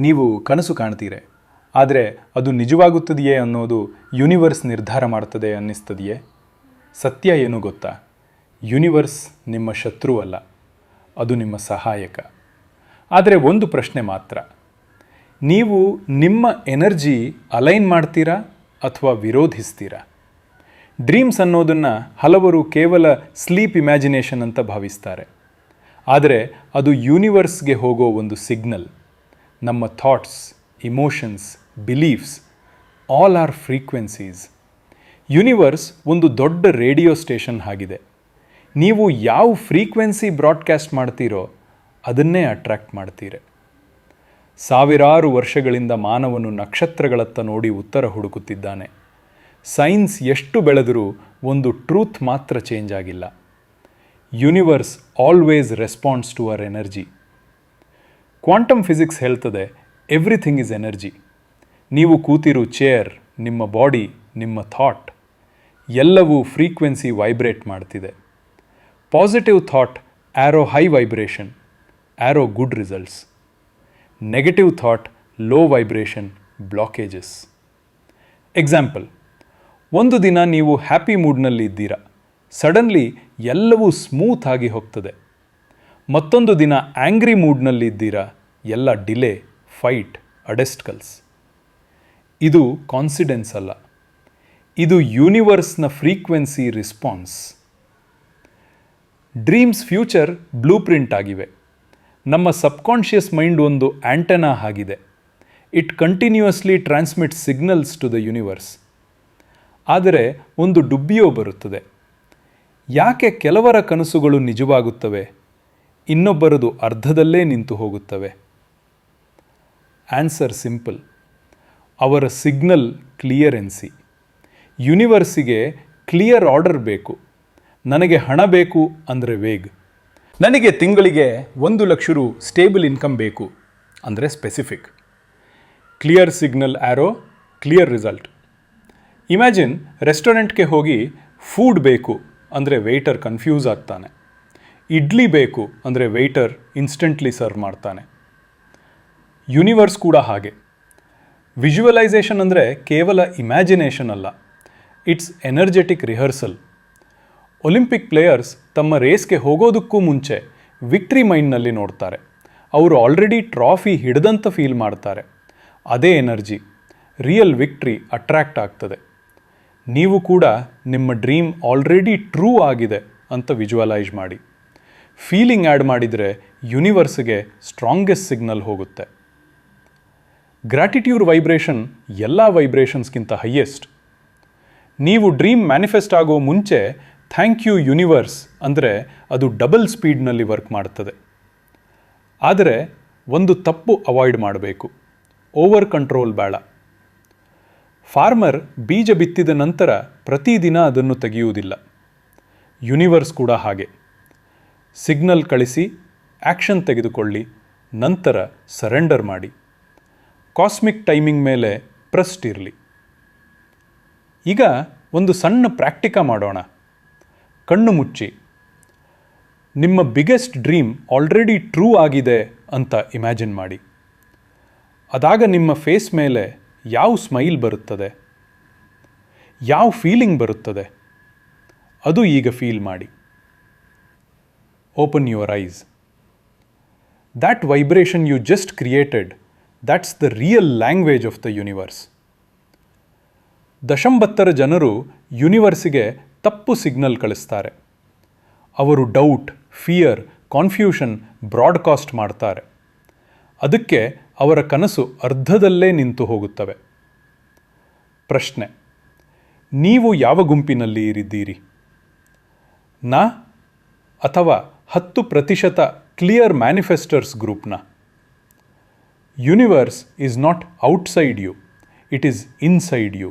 ನೀವು ಕನಸು ಕಾಣ್ತೀರೆ. ಆದರೆ ಅದು ನಿಜವಾಗುತ್ತದೆಯೇ ಅನ್ನೋದು ಯೂನಿವರ್ಸ್ ನಿರ್ಧಾರ ಮಾಡ್ತದೆ ಅನ್ನಿಸ್ತದೆಯೇ? ಸತ್ಯ ಏನು ಗೊತ್ತಾ? ಯೂನಿವರ್ಸ್ ನಿಮ್ಮ ಶತ್ರುವಲ್ಲ ಅದು ನಿಮ್ಮ ಸಹಾಯಕ. ಆದರೆ ಒಂದು ಪ್ರಶ್ನೆ ಮಾತ್ರ. ನೀವು ನಿಮ್ಮ ಎನರ್ಜಿ ಅಲೈನ್ ಮಾಡ್ತೀರಾ ಅಥವಾ ವಿರೋಧಿಸ್ತೀರಾ? ಡ್ರೀಮ್ಸ್ ಅನ್ನೋದನ್ನು ಹಲವರು ಕೇವಲ ಸ್ಲೀಪ್ ಇಮ್ಯಾಜಿನೇಷನ್ ಅಂತ ಭಾವಿಸ್ತಾರೆ. ಆದರೆ ಅದು ಯೂನಿವರ್ಸ್ಗೆ ಹೋಗೋ ಒಂದು ಸಿಗ್ನಲ್. ನಮ್ಮ thoughts emotions beliefs all are frequencies universe ಒಂದು ದೊಡ್ಡ ರೇಡಿಯೋ ಸ್ಟೇಷನ್ ಆಗಿದೆ. ನೀವು ಯಾವ ಫ್ರೀಕ್ವೆನ್ಸಿ ಬ್ರಾಡ್ಕಾಸ್ಟ್ ಮಾಡ್ತೀರೋ ಅದನ್ನೇ ಅಟ್ರ್ಯಾಕ್ಟ್ ಮಾಡ್ತೀರಿ. ಸಾವಿರಾರು ವರ್ಷಗಳಿಂದ ಮಾನವನು ನಕ್ಷತ್ರಗಳತ್ತ ನೋಡಿ ಉತ್ತರ ಹುಡುಕುತ್ತಿದ್ದಾನೆ. ಸೈನ್ಸ್ ಎಷ್ಟು ಬೆಳೆದರೂ ಒಂದು ಟ್ರೂತ್ ಮಾತ್ರ ಚೇಂಜ್ ಆಗಿಲ್ಲ. Universe always response to our energy quantum physics ಹೇಳ್ತದೆ ಎವ್ರಿಥಿಂಗ್ ಇಸ್ ಎನರ್ಜಿ ನೀವು ಕೂತಿರೋ ಚೇರ್ ನಿಮ್ಮ ಬಾಡಿ ನಿಮ್ಮ ಥಾಟ್ ಎಲ್ಲವೂ ಫ್ರೀಕ್ವೆನ್ಸಿ ವೈಬ್ರೇಟ್ ಮಾಡ್ತಿದೆ. Positive thought arrow high vibration arrow good results negative thought low vibration blockages example ಒಂದು ದಿನ ನೀವು ಹ್ಯಾಪಿ ಮೂಡ್ನಲ್ಲಿ ಇದ್ದೀರಾ. ಸಡನ್ಲಿ ಎಲ್ಲವೂ ಸ್ಮೂತ್ ಆಗಿ ಹೋಗ್ತದೆ. ಮತ್ತೊಂದು ದಿನ ಆ್ಯಂಗ್ರಿ ಮೂಡ್ನಲ್ಲಿ ಇದ್ದೀರಾ? ಎಲ್ಲ ಡಿಲೇ, ಫೈಟ್ ಅಡೆಸ್ಟ್ಕಲ್ಸ್ ಇದು ಕಾನ್ಸಿಡೆನ್ಸ್ ಅಲ್ಲ. ಇದು ಯೂನಿವರ್ಸ್ನ frequency response. Dreams future blueprint ಆಗಿವೆ. ನಮ್ಮ ಸಬ್ಕಾನ್ಷಿಯಸ್ ಮೈಂಡ್ ಒಂದು ಆ್ಯಂಟನಾ ಆಗಿದೆ. It continuously transmit signals to the universe. ಆದರೆ ಒಂದು ಡುಬ್ಬಿಯೋ ಬರುತ್ತದೆ. ಯಾಕೆ ಕೆಲವರ ಕನಸುಗಳು ನಿಜವಾಗುತ್ತವೆ? ಇನ್ನೊಬ್ಬರದು ಅರ್ಧದಲ್ಲೇ ನಿಂತು ಹೋಗುತ್ತವೆ. ಆನ್ಸರ್ ಸಿಂಪಲ್ ಅವರ ಸಿಗ್ನಲ್ ಕ್ಲಿಯರೆನ್ಸಿ ಯೂನಿವರ್ಸಿಗೆ ಕ್ಲಿಯರ್ ಆರ್ಡರ್ ಬೇಕು. ನನಗೆ ಹಣ ಬೇಕು ಅಂದರೆ ವೇಗ್. ನನಗೆ ತಿಂಗಳಿಗೆ ಒಂದು ಲಕ್ಷ ರು ಸ್ಟೇಬಲ್ ಇನ್ಕಮ್ ಬೇಕು ಅಂದರೆ specific clear signal arrow clear result imagine ರೆಸ್ಟೋರೆಂಟ್ಗೆ ಹೋಗಿ ಫೂಡ್ ಬೇಕು ಅಂದರೆ ವೆಯ್ಟರ್ ಕನ್ಫ್ಯೂಸ್ ಆಗ್ತಾನೆ. ಇಡ್ಲಿ ಬೇಕು ಅಂದರೆ ವೆಯ್ಟರ್ ಇನ್ಸ್ಟೆಂಟ್ಲಿ ಸರ್ವ್ ಮಾಡ್ತಾನೆ. ಯೂನಿವರ್ಸ್ ಕೂಡ ಹಾಗೆ. ವಿಜುವಲೈಸೇಷನ್ ಅಂದರೆ ಕೇವಲ ಇಮ್ಯಾಜಿನೇಷನ್ ಅಲ್ಲ. It's energetic rehearsal Olympic players ತಮ್ಮ ರೇಸ್ಗೆ ಹೋಗೋದಕ್ಕೂ ಮುಂಚೆ ವಿಕ್ಟ್ರಿ ಮೈಂಡ್ನಲ್ಲಿ ನೋಡ್ತಾರೆ. ಅವರು ಆಲ್ರೆಡಿ ಟ್ರಾಫಿ ಹಿಡಿದಂತ ಫೀಲ್ ಮಾಡ್ತಾರೆ. ಅದೇ ಎನರ್ಜಿ ರಿಯಲ್ ವಿಕ್ಟ್ರಿ ಅಟ್ರ್ಯಾಕ್ಟ್ ಆಗ್ತದೆ. ನೀವು ಕೂಡ ನಿಮ್ಮ ಡ್ರೀಮ್ ಆಲ್ರೆಡಿ ಟ್ರೂ ಆಗಿದೆ ಅಂತ ವಿಜುವಲೈಸ್ ಮಾಡಿ. ಫೀಲಿಂಗ್ ಆ್ಯಡ್ ಮಾಡಿದರೆ ಯೂನಿವರ್ಸ್ಗೆ ಸ್ಟ್ರಾಂಗೆಸ್ಟ್ ಸಿಗ್ನಲ್ ಹೋಗುತ್ತೆ. ಗ್ರ್ಯಾಟಿಟ್ಯೂಡ್ ವೈಬ್ರೇಷನ್ ಎಲ್ಲ ವೈಬ್ರೇಷನ್ಸ್ಗಿಂತ ಹೈಯೆಸ್ಟ್. ನೀವು ಡ್ರೀಮ್ ಮ್ಯಾನಿಫೆಸ್ಟ್ ಆಗೋ ಮುಂಚೆ ಥ್ಯಾಂಕ್ ಯು ಯೂನಿವರ್ಸ್ ಅಂದರೆ ಅದು ಡಬಲ್ ಸ್ಪೀಡ್ನಲ್ಲಿ ವರ್ಕ್ ಮಾಡ್ತದೆ. ಆದರೆ ಒಂದು ತಪ್ಪು ಅವಾಯ್ಡ್ ಮಾಡಬೇಕು. ಓವರ್ ಕಂಟ್ರೋಲ್ ಬೇಡ. ಫಾರ್ಮರ್ ಬೀಜ ಬಿತ್ತಿದ ನಂತರ ಪ್ರತಿದಿನ ಅದನ್ನು ತೆಗೆಯುವುದಿಲ್ಲ. ಯೂನಿವರ್ಸ್ ಕೂಡ ಹಾಗೆ. ಸಿಗ್ನಲ್ ಕಳಿಸಿ ಆ್ಯಕ್ಷನ್ ತೆಗೆದುಕೊಳ್ಳಿ, ನಂತರ ಸರೆಂಡರ್ ಮಾಡಿ. ಕಾಸ್ಮಿಕ್ ಟೈಮಿಂಗ್ ಮೇಲೆ ಪ್ರೆಸ್ಟ್ ಇರಲಿ. ಈಗ ಒಂದು ಸಣ್ಣ ಪ್ರಾಕ್ಟಿಕ ಮಾಡೋಣ. ಕಣ್ಣು ಮುಚ್ಚಿ. ನಿಮ್ಮ ಬಿಗ್ಗೆಸ್ಟ್ ಡ್ರೀಮ್ ಆಲ್ರೆಡಿ ಟ್ರೂ ಆಗಿದೆ ಅಂತ ಇಮ್ಯಾಜಿನ್ ಮಾಡಿ. ಅದಾಗ ನಿಮ್ಮ ಫೇಸ್ ಮೇಲೆ ಯಾವ ಸ್ಮೈಲ್ ಬರುತ್ತದೆ? ಯಾವ ಫೀಲಿಂಗ್ ಬರುತ್ತದೆ? ಅದು ಈಗ ಫೀಲ್ ಮಾಡಿ. Open your eyes that vibration you just created that's the real language of the universe. ದಶಂಬತ್ತರ ಜನರು ಯೂನಿವರ್ಸಿಗೆ ತಪ್ಪು ಸಿಗ್ನಲ್ ಕಳಿಸ್ತಾರೆ. ಅವರು ಡೌಟ್ ಫಿಯರ್ ಕಾನ್ಫ್ಯೂಷನ್ ಬ್ರಾಡ್ಕಾಸ್ಟ್ ಮಾಡ್ತಾರೆ. ಅದಕ್ಕೆ ಅವರ ಕನಸು ಅರ್ಧದಲ್ಲೇ ನಿಂತು ಹೋಗುತ್ತವೆ. ಪ್ರಶ್ನೆ, ನೀವು ಯಾವ ಗುಂಪಿನಲ್ಲಿ ಇರಿದ್ದೀರಿ? ನಾ ಅಥವಾ ಹತ್ತು ಪ್ರತಿಶತ ಕ್ಲಿಯರ್ ಮ್ಯಾನಿಫೆಸ್ಟರ್ಸ್ ಗ್ರೂಪ್ನ universe is not outside you it is inside you